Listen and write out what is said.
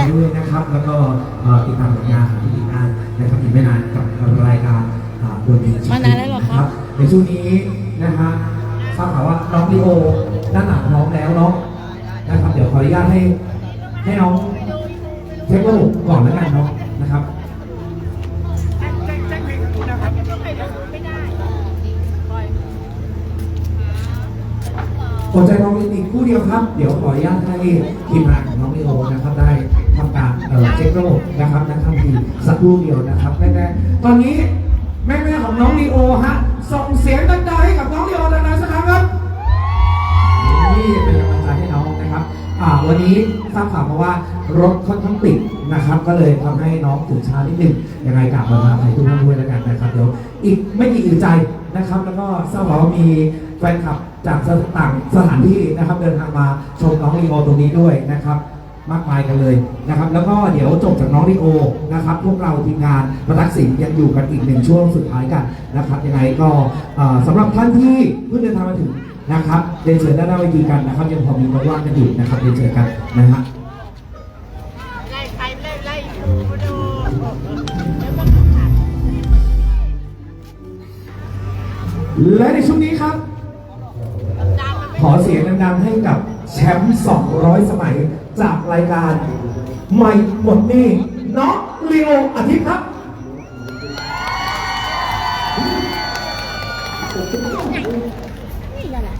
กัด้วยนะครับ แล้วก็ติดตามผลงานของพี่อีกได้นะครับอีกไม่นานกับรายการบนเวทีมานานแล้วเครับ ในช่วงนี้นะฮะทราบข่าวว่าน้องลีโอด้านหลังน้องแล้วเนาะนะครับเดี๋ยวขออนุญาตให้ให้น้องเช็คระบก่อนแล้วกันเนาะนะครับหัวใจน้องลินิกคู่เดียวครับ เดี๋ยวขออนุญาตให้ทีมงานของน้องลิโอนะครับได้ เอ่อเช็คระบนะครับนักทำทีสักครู่เดียวนะครับแม่ๆตอนนี้แม่ๆของน้องลีโอฮะส่งเสียงดังๆให้กับน้องลีโอดังๆสักครั้งครับนี่เป็นกำลังใจให้น้องนะครับอ่าวันนี้ทราบข่าวมาว่ารถค่อนข้างติดนะครับ ก็เลยทำให้น้องถึงช้านิดนึงยังไงกลับมาให้ทุกท่านด้วยแล้วกันนะครับเดี๋ยวอีกไม่กี่อื่นใจนะครับ แล้วก็ทราบข่าวว่ามีแฟนคลับจากต่างสถานที่นะครับ เดินทางมาชมน้องลีโอตรงนี้ด้วยนะครับ มากมายกันเลยนะครับ แล้วก็เดี๋ยวจบจากน้องลีโอนะครับ พวกเราทีมงานประทักษิณยังอยู่กันอีกหนึ่งช่วงสุดท้ายกันนะครับยังไงก็เอ่อสำหรับท่านที่เพิ่งเดินทางมาถึงนะครับเรียนเชิญด้านหน้าเวทีกันนะครับยังพอมีโต๊ะว่างกันอยู่นะครับเรียนเชิญกันนะฮะและในช่วงนี้ครับ ขอเสียงดังๆให้กับ แชมป์200 สมัยจากรายการไม่หมดนี่น้องลีโออาทิตย์ครับนี่แหละ